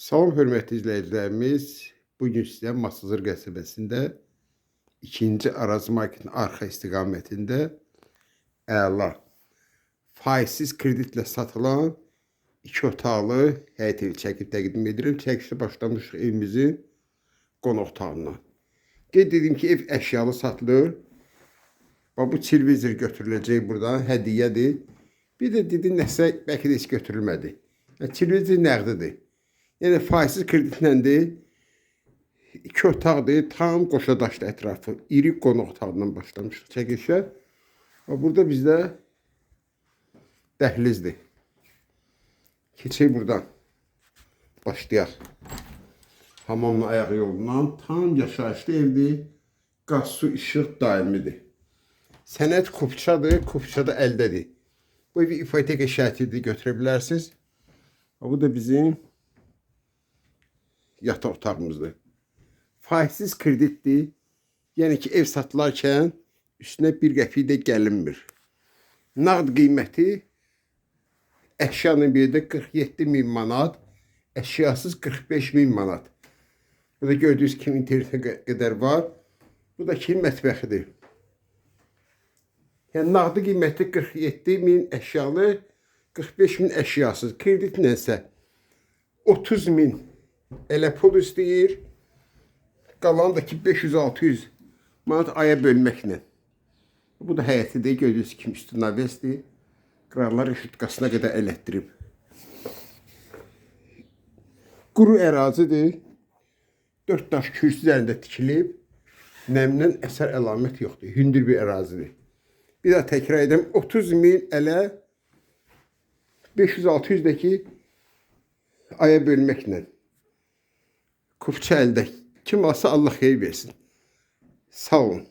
Salam hörmətli izləyicilərimiz. Bu gün sizə Masazır qəsəbəsində ikinci Araz marketin arxa istiqamətində əla faizsiz kreditlə satılan iki otaqlı həyət evi çəkib təqdim edirəm. Çəkişə başlamışıq evimizin qonaq otağından. Qeyd edim ki, ev əşyalı satılır. Bax, bu televizor götürüləcək buradan, hədiyyədir. Bir də dedi nəsə bəlkə də heç götürülmədi. Yəni, televizor nəğdidir. Yəni faizsiz kreditləndir. İki otaqdır, tam qoşadaşlı ətrafı. İri qonaq otağından başlamışıq çəkilişə. Və burada bizdə dəhlizdir. Keçək buradan. Başlayaq. Hamamla ayağı yolundan tam yaşayışlı evdir. Qaz, su, işıq daimidir. Sənət kupçadır, kupça da əldədir. Bu evi ipoteka şərtidir, götürə bilərsiniz. Bu da bizim yataq otağımızdır. Faizsiz kreditdir. Yəni ki, ev satılarkən üstünə bir qəpik də gəlinmir. Nağd qiyməti əşyanın biri də 47 min manat, əşyasız 45 min manat. Burada gördüyünüz kimi internetə qə- qədər var. Bu da ki, mətbəxidir. Yəni nağdı qiyməti 47 min əşyalı, 45 min əşyasız. Kredit nəsə 30 min elə pul istəyir. Qalan da ki 500-600 manat aya bölməklə. Bu da həyətidir. Gördüyünüz kimi üstü navesdir. Qıraqlar işıtqasına qədər elətdirib. Quru ərazidir. 4 daş kürsü üzərində tikilib. Nəmdən əsər əlamət yoxdur. Hündür bir ərazidir. Bir daha təkrar edəm. 30 min elə 500-600 də ki aya bölməklə. Kupça əldə. Kim alsa Allah xeyir versin. Sağ olun.